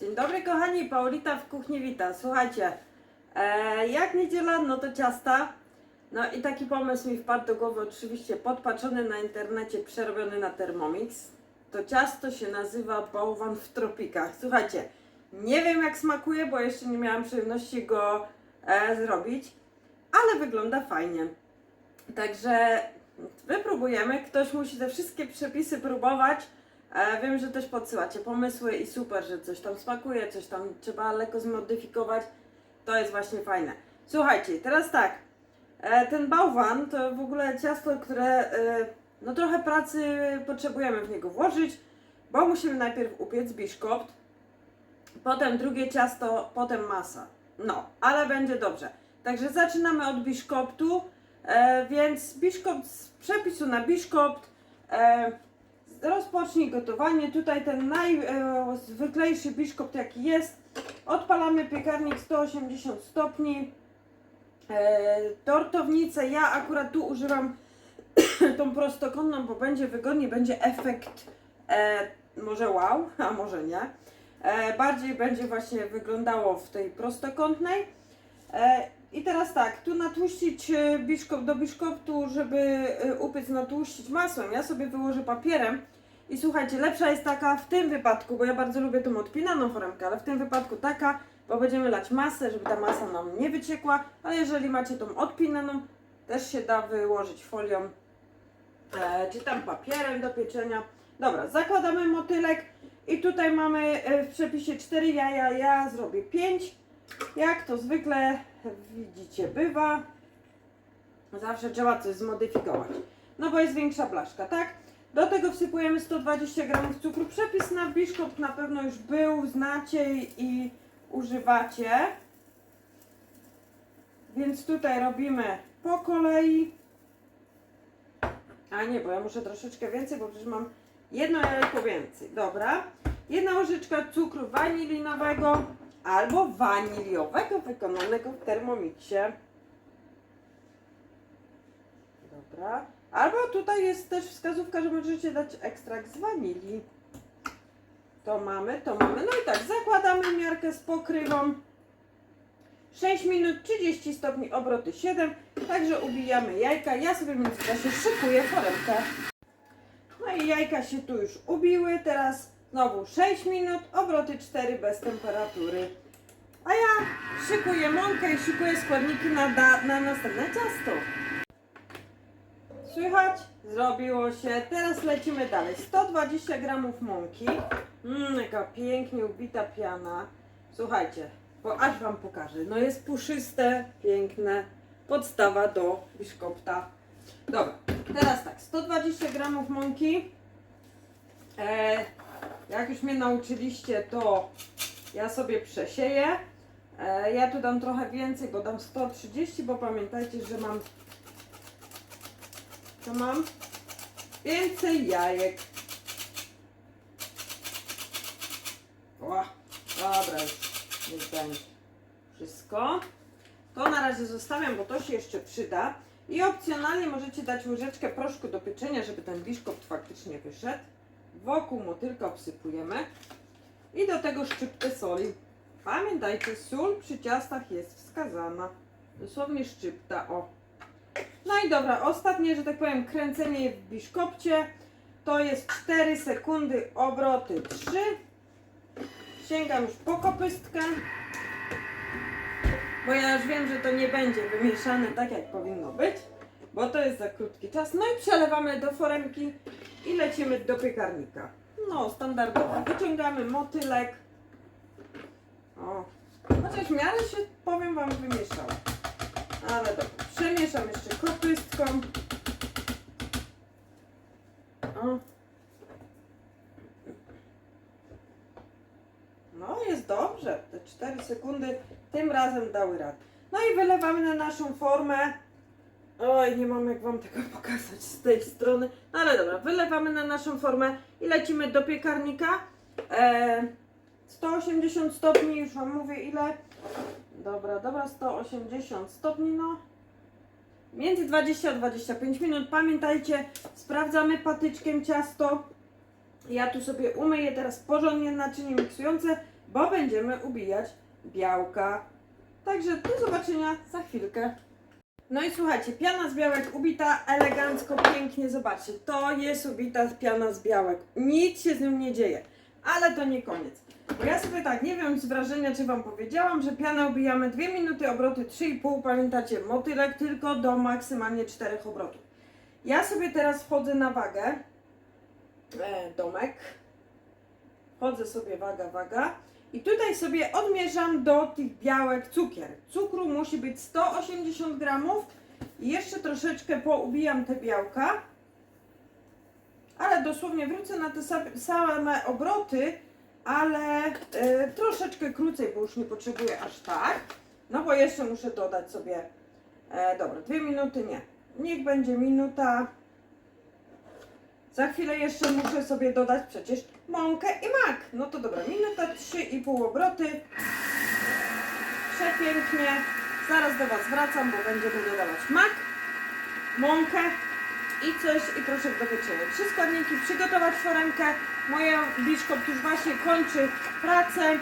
Dzień dobry kochani, Paulita w kuchni wita. Słuchajcie, e, jak niedziela, no to ciasta. No i taki pomysł mi wpadł do głowy, oczywiście podpatrzony na internecie, przerobiony na Thermomix. To ciasto się nazywa bałwan w tropikach. Słuchajcie, nie wiem jak smakuje, bo jeszcze nie miałam przyjemności go e, zrobić, ale wygląda fajnie. Także wypróbujemy. Ktoś musi te wszystkie przepisy próbować. E, wiem, że też podsyłacie pomysły i super, że coś tam smakuje, coś tam trzeba lekko zmodyfikować. To jest właśnie fajne. Słuchajcie, teraz tak. E, ten bałwan to w ogóle ciasto, które e, no trochę pracy potrzebujemy w niego włożyć, bo musimy najpierw upiec biszkopt, potem drugie ciasto, potem masa. No, ale będzie dobrze. Także zaczynamy od biszkoptu, więc biszkopt z przepisu na biszkopt. Rozpocznij gotowanie. Tutaj ten najzwyklejszy biszkopt jaki jest. Odpalamy piekarnik 180 stopni. E, tortownicę. Ja akurat tu używam tą prostokątną, bo będzie wygodnie, będzie efekt e, może wow, a może nie. E, bardziej będzie właśnie wyglądało w tej prostokątnej. I teraz tak, tu natłuścić e, biszkopt do biszkoptu, żeby e, upiec, natłuścić masłem. Ja sobie wyłożę papierem. I słuchajcie, lepsza jest taka w tym wypadku, bo ja bardzo lubię tą odpinaną foremkę, ale w tym wypadku taka, bo będziemy lać masę, żeby ta masa nam nie wyciekła, ale jeżeli macie tą odpinaną, też się da wyłożyć folią, e, czy tam papierem do pieczenia. Dobra, zakładamy motylek i tutaj mamy e, w przepisie 4 jaja, ja zrobię 5. Jak to zwykle widzicie bywa, zawsze trzeba coś zmodyfikować. No bo jest większa blaszka, tak? Do tego wsypujemy 120 g cukru. Przepis na biszkopt na pewno już był, znacie i używacie. Więc tutaj robimy po kolei. A nie, bo ja muszę troszeczkę więcej, bo przecież mam jedno jajko więcej. Dobra. Jedna łyżeczka cukru wanilinowego albo waniliowego wykonanego w termomiksie. Dobra. Albo tutaj jest też wskazówka, że możecie dać ekstrakt z wanilii. To mamy, to mamy. No i tak, zakładamy miarkę z pokrywą. 6 minut, 30 stopni, obroty 7. Także ubijamy jajka. Ja sobie w międzyczasie szykuję foremkę. No i jajka się tu już ubiły. Teraz znowu 6 minut, obroty 4 bez temperatury. A ja szykuję mąkę i szykuję składniki na, na następne ciasto. Słychać? Zrobiło się. Teraz lecimy dalej. 120 gramów mąki. Mmm, jaka pięknie ubita piana. Słuchajcie, bo aż Wam pokażę. No jest puszyste, piękne. Podstawa do biszkopta. Dobra, teraz tak. 120 gramów mąki. E, jak już mnie nauczyliście, to ja sobie przesieję. E, ja tu dam trochę więcej, bo dam 130, bo pamiętajcie, że mam to mam więcej jajek. O, dobra, już będzie wszystko. To na razie zostawiam, bo to się jeszcze przyda. I opcjonalnie możecie dać łyżeczkę proszku do pieczenia, żeby ten biszkopt faktycznie wyszedł. Wokół motylka obsypujemy. I do tego szczyptę soli. Pamiętajcie, sól przy ciastach jest wskazana. Dosłownie szczypta, o. No i dobra, ostatnie, że tak powiem, kręcenie w biszkopcie to jest 4 sekundy, obroty 3. Sięgam już po kopystkę, bo ja już wiem, że to nie będzie wymieszane tak, jak powinno być, bo to jest za krótki czas. No i przelewamy do foremki i lecimy do piekarnika. No, standardowo. Wyciągamy motylek. O, chociaż w miarę się, powiem Wam, wymieszała. Ale dobra, przemieszam jeszcze kopystką. O. No, jest dobrze. Te 4 sekundy tym razem dały radę. No i wylewamy na naszą formę. Oj, nie mam jak Wam tego pokazać z tej strony. No ale dobra, wylewamy na naszą formę i lecimy do piekarnika. E, 180 stopni, już Wam mówię ile. Dobra, dobra, 180 stopni, no. Między 20 a 25 minut. Pamiętajcie, sprawdzamy patyczkiem ciasto. Ja tu sobie umyję teraz porządnie naczynie miksujące, bo będziemy ubijać białka. Także do zobaczenia za chwilkę. No i słuchajcie, piana z białek ubita elegancko, pięknie, zobaczcie, to jest ubita piana z białek. Nic się z nią nie dzieje, ale to nie koniec. Bo ja sobie tak, nie wiem z wrażenia, czy Wam powiedziałam, że pianę ubijamy 2 minuty, obroty 3,5, pamiętacie, motylek tylko do maksymalnie 4 obrotów. Ja sobie teraz wchodzę na wagę, e, domek, wchodzę sobie waga, waga i tutaj sobie odmierzam do tych białek cukier. Cukru musi być 180 gramów i jeszcze troszeczkę poubijam te białka, ale dosłownie wrócę na te sa- same obroty, ale e, troszeczkę krócej, bo już nie potrzebuję aż tak. No bo jeszcze muszę dodać sobie, e, dobra, dwie minuty nie, niech będzie minuta. Za chwilę jeszcze muszę sobie dodać przecież mąkę i mak. No to dobra, minuta 3,5 obroty. Przepięknie. Zaraz do Was wracam, bo będziemy dodawać mak, mąkę i coś i proszek do pieczenia. Trzy składniki, przygotować foremkę. Moja biszkopt już właśnie kończy pracę,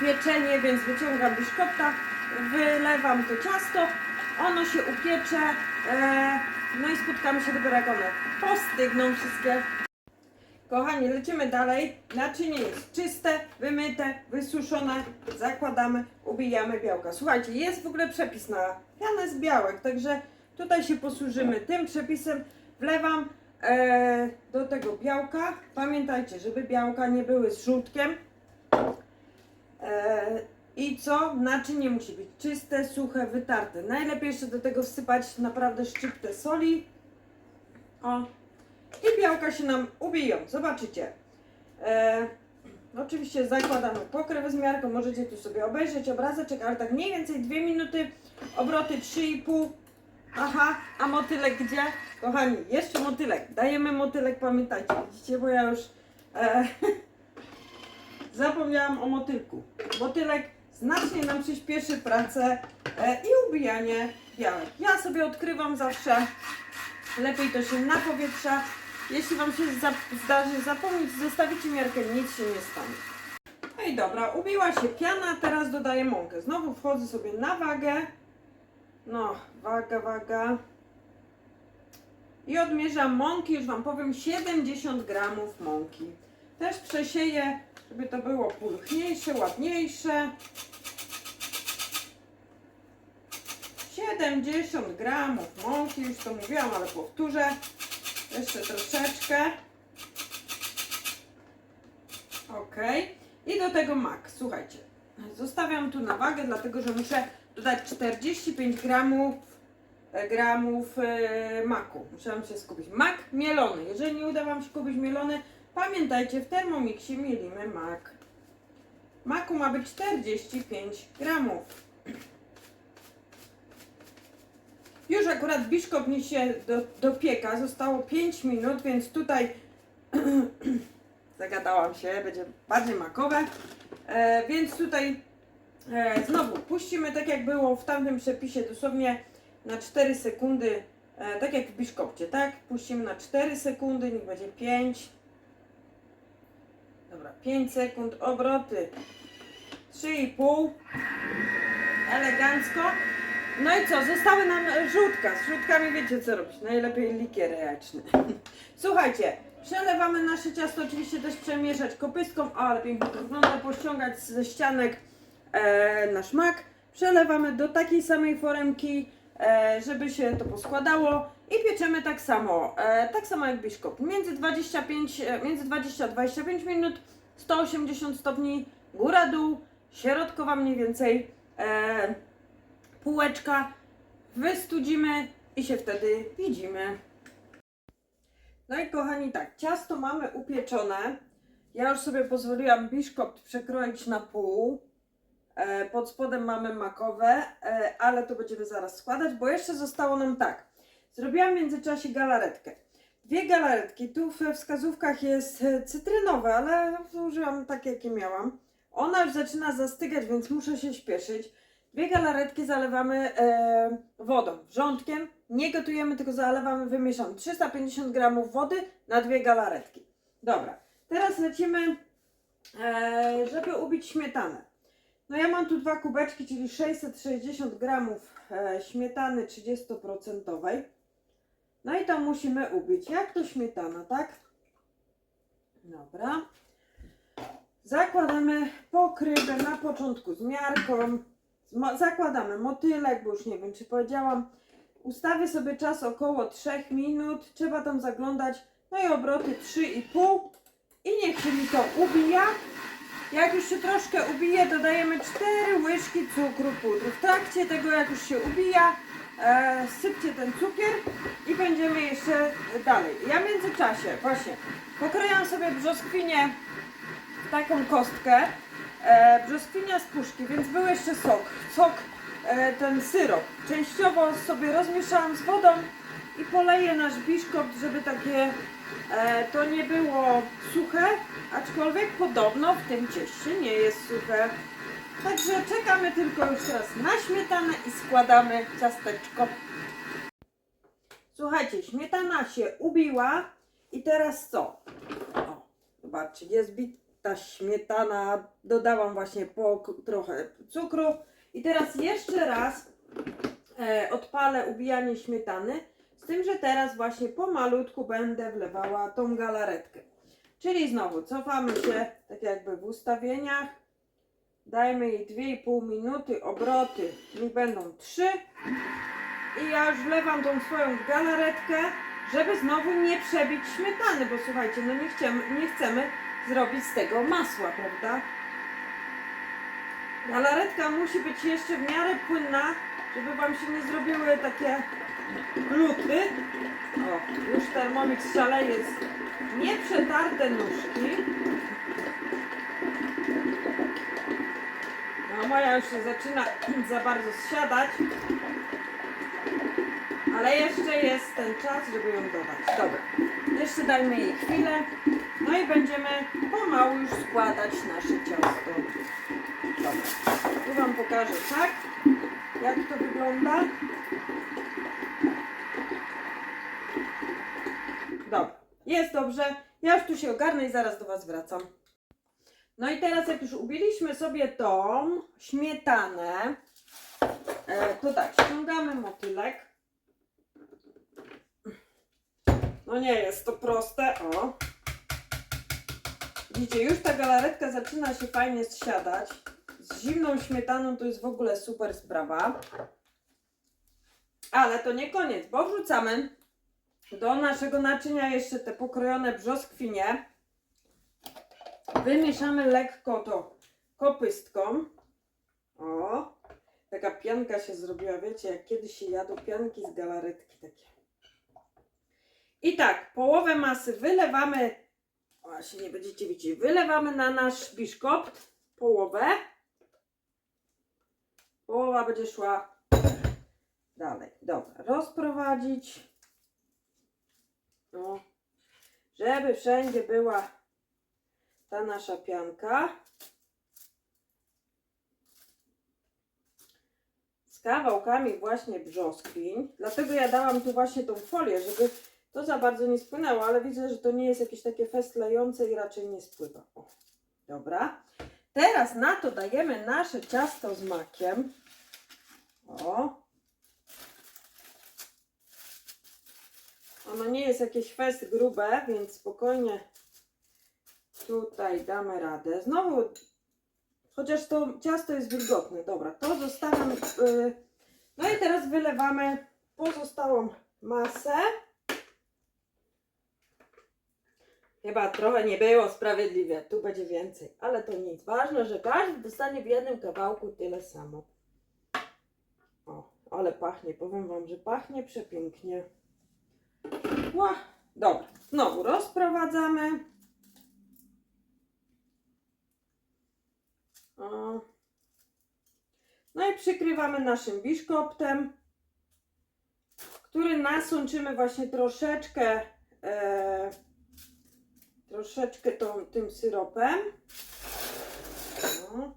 pieczenie, więc wyciągam biszkopta, wylewam to ciasto, ono się upiecze, e, no i spotkamy się jak one postygną wszystkie. Kochani, lecimy dalej. Naczynie jest czyste, wymyte, wysuszone. Zakładamy, ubijamy białka. Słuchajcie, jest w ogóle przepis na pianę z białek, także tutaj się posłużymy tym przepisem. Wlewam e, do tego białka. Pamiętajcie, żeby białka nie były z żółtkiem. E, I co? Naczynie musi być czyste, suche, wytarte. Najlepiej jeszcze do tego wsypać naprawdę szczyptę soli. O, i białka się nam ubiją. Zobaczycie. E, oczywiście zakładamy pokrywę z miarką. Możecie tu sobie obejrzeć obrazeczek, ale tak mniej więcej 2 minuty, obroty 3,5. Aha, a motylek gdzie? Kochani, jeszcze motylek. Dajemy motylek, pamiętajcie. Widzicie, bo ja już e, zapomniałam o motylku. Motylek znacznie nam przyspieszy pracę e, i ubijanie białek. Ja sobie odkrywam zawsze lepiej to się napowietrza. Jeśli Wam się zdarzy zapomnieć, zostawicie miarkę, nic się nie stanie. No i dobra, ubiła się piana, teraz dodaję mąkę. Znowu wchodzę sobie na wagę. No, waga, waga. I odmierzam mąki, już Wam powiem, 70 gramów mąki. Też przesieję, żeby to było pulchniejsze, ładniejsze. 70 gramów mąki, już to mówiłam, ale powtórzę. Jeszcze troszeczkę. Ok. I do tego mak. Słuchajcie, zostawiam tu na wagę, dlatego że muszę dodać 45 gramów, e, gramów e, maku. Musiałam się skupić. Mak mielony. Jeżeli nie uda Wam się kupić mielony, pamiętajcie, w Thermomixie mielimy mak. Maku ma być 45 gramów. Już akurat biszkop mi się do, dopieka, zostało 5 minut, więc tutaj zagadałam się, będzie bardziej makowe. E, więc tutaj e, znowu puścimy tak jak było w tamtym przepisie, dosłownie na 4 sekundy, e, tak jak w biszkopcie, tak? Puścimy na 4 sekundy, niech będzie 5. Dobra, 5 sekund, obroty 3,5. Elegancko. No i co? Zostały nam żółtka. Z żółtkami wiecie co robić. Najlepiej likier jajeczny. Słuchajcie, przelewamy nasze ciasto. Oczywiście też przemieszać kopystką. O, ale pięknie to wygląda. Pościągać ze ścianek e, nasz mak. Przelewamy do takiej samej foremki, e, żeby się to poskładało. I pieczemy tak samo. E, tak samo jak biszkop. Między 25, e, między 20 a 25 minut. 180 stopni. Góra, dół. Środkowa mniej więcej. E, półeczka, wystudzimy i się wtedy widzimy. No i kochani, tak, ciasto mamy upieczone. Ja już sobie pozwoliłam biszkopt przekroić na pół. E, pod spodem mamy makowe, e, ale to będziemy zaraz składać, bo jeszcze zostało nam tak. Zrobiłam w międzyczasie galaretkę. Dwie galaretki, tu we wskazówkach jest e, cytrynowe, ale użyłam takie, jakie miałam. Ona już zaczyna zastygać, więc muszę się śpieszyć. Dwie galaretki zalewamy e, wodą, wrzątkiem. Nie gotujemy, tylko zalewamy, wymieszam 350 gramów wody na dwie galaretki. Dobra, teraz lecimy e, żeby ubić śmietanę. No ja mam tu dwa kubeczki, czyli 660 gramów e, śmietany 30%. No i to musimy ubić. Jak to śmietana, tak? Dobra. Zakładamy pokrywę na początku z miarką. Zakładamy motylek, bo już nie wiem czy powiedziałam. Ustawię sobie czas około 3 minut. Trzeba tam zaglądać. No i obroty 3,5 i niech się mi to ubija. Jak już się troszkę ubije, dodajemy 4 łyżki cukru pudru. W trakcie tego, jak już się ubija, e, sypcie ten cukier i będziemy jeszcze dalej. Ja w międzyczasie właśnie pokrojam sobie brzoskwinię w taką kostkę. E, brzoskwinia z puszki, więc był jeszcze sok. Sok, e, ten syrop. Częściowo sobie rozmieszałam z wodą i poleję nasz biszkopt, żeby takie to nie było suche, aczkolwiek podobno w tym cieście nie jest suche. Także czekamy tylko już teraz na śmietanę i składamy ciasteczko. Słuchajcie, śmietana się ubiła i teraz co? O, zobaczcie, jest bita śmietana, dodałam właśnie po trochę cukru i teraz jeszcze raz e, odpalę ubijanie śmietany, z tym, że teraz właśnie pomalutku będę wlewała tą galaretkę. Czyli znowu cofamy się tak jakby w ustawieniach, dajmy jej 2,5 minuty, obroty niech będą 3 i ja już wlewam tą swoją galaretkę, żeby znowu nie przebić śmietany, bo słuchajcie, no nie chcemy, nie chcemy zrobić z tego masła, prawda? Galaretka musi być jeszcze w miarę płynna, żeby Wam się nie zrobiły takie gluty. O, już Thermomix szaleje z nieprzetarte nóżki. Moja już się zaczyna za bardzo zsiadać. Ale jeszcze jest ten czas, żeby ją dodać. Dobra. Jeszcze dajmy jej chwilę. No i będziemy pomału już składać nasze ciasto. Dobra. Tu Wam pokażę tak, jak to wygląda. Dobra. Jest dobrze. Ja już tu się ogarnę i zaraz do Was wracam. No i teraz jak już ubiliśmy sobie tą śmietanę, e, to tak, ściągamy motylek. No nie jest to proste, o. Widzicie, już ta galaretka zaczyna się fajnie zsiadać. Z zimną śmietaną to jest w ogóle super sprawa. Ale to nie koniec, bo wrzucamy do naszego naczynia jeszcze te pokrojone brzoskwinie. Wymieszamy lekko to kopystką. O, taka pianka się zrobiła, wiecie, jak kiedyś się jadło pianki z galaretki takie. I tak, połowę masy wylewamy, właśnie nie będziecie widzieć, wylewamy na nasz biszkopt, połowę. Połowa będzie szła dalej. Dobra, rozprowadzić. No, żeby wszędzie była ta nasza pianka. Z kawałkami właśnie brzoskwiń. Dlatego ja dałam tu właśnie tą folię, żeby to za bardzo nie spłynęło, ale widzę, że to nie jest jakieś takie festlejące i raczej nie spływa. O, dobra. Teraz na to dajemy nasze ciasto z makiem. O. Ono nie jest jakieś fest grube, więc spokojnie tutaj damy radę. Znowu, chociaż to ciasto jest wilgotne. Dobra, to zostawiam. y, No i teraz wylewamy pozostałą masę. Chyba trochę nie było sprawiedliwie, tu będzie więcej, ale to nic. Ważne, że każdy dostanie w jednym kawałku tyle samo. O, ale pachnie, powiem Wam, że pachnie przepięknie. Ła, dobra, znowu rozprowadzamy. O. No i przykrywamy naszym biszkoptem, który nasączymy właśnie troszeczkę e, troszeczkę tą, tym syropem. O,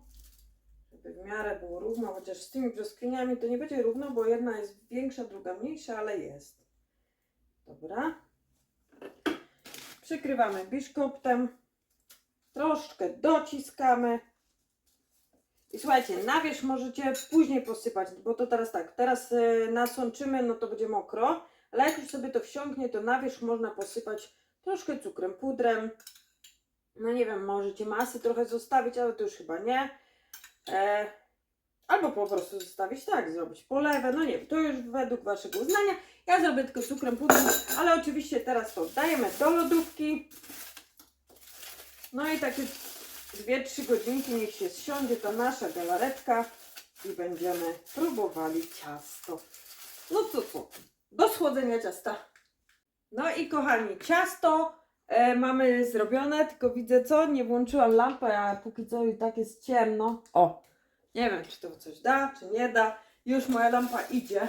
żeby w miarę było równo, chociaż z tymi brzoskwiniami to nie będzie równo, bo jedna jest większa, druga mniejsza, ale jest. Dobra. Przykrywamy biszkoptem. troszkę dociskamy. I słuchajcie, na wierzch możecie później posypać, bo to teraz tak, teraz y, nasączymy, no to będzie mokro, ale jak już sobie to wsiąknie, to na wierzch można posypać troszkę cukrem, pudrem. No nie wiem, możecie masy trochę zostawić, ale to już chyba nie. E, albo po prostu zostawić tak, zrobić polewę, no nie wiem, to już według Waszego uznania. Ja zrobię tylko cukrem, pudrem, ale oczywiście teraz to dajemy do lodówki. No i takie 2-3 godzinki niech się zsiądzie ta nasza galaretka i będziemy próbowali ciasto. No co? Do schłodzenia ciasta. No i kochani, ciasto e, mamy zrobione, tylko widzę co, nie włączyłam lampy, a póki co i tak jest ciemno. O, nie wiem czy to coś da, czy nie da. Już moja lampa idzie.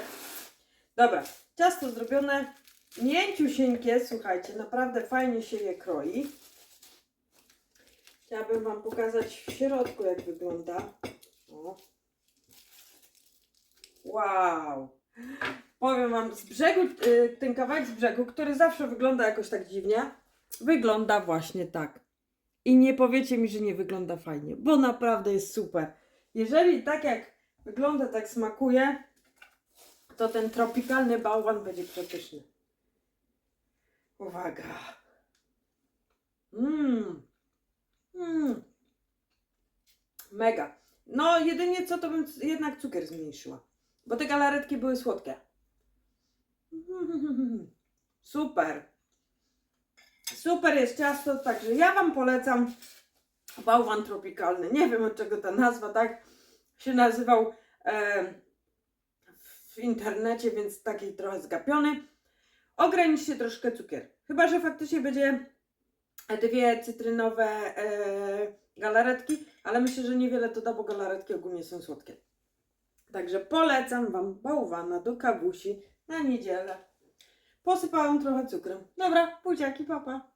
Dobra, ciasto zrobione, mięciusieńkie, słuchajcie, naprawdę fajnie się je kroi. Chciałabym Wam pokazać w środku, jak wygląda. O. Wow! Powiem Wam, z brzegu, y, ten kawałek z brzegu, który zawsze wygląda jakoś tak dziwnie, wygląda właśnie tak. I nie powiecie mi, że nie wygląda fajnie, bo naprawdę jest super. Jeżeli tak jak wygląda, tak smakuje, to ten tropikalny bałwan będzie przepyszny. Uwaga! Mmm! Mm. Mega. No, jedynie co to bym jednak cukier zmniejszyła. Bo te galaretki były słodkie. Super. Super jest ciasto, także ja Wam polecam bałwan tropikalny. Nie wiem od czego ta nazwa tak się nazywał e, w internecie, więc taki trochę zgapiony. Ograniczcie troszkę cukier. Chyba, że faktycznie będzie dwie cytrynowe e, galaretki, ale myślę, że niewiele to da, bo galaretki ogólnie są słodkie. Także polecam Wam bałwana do kawusi na niedzielę. Posypałam trochę cukrem. Dobra, buziaki, papa.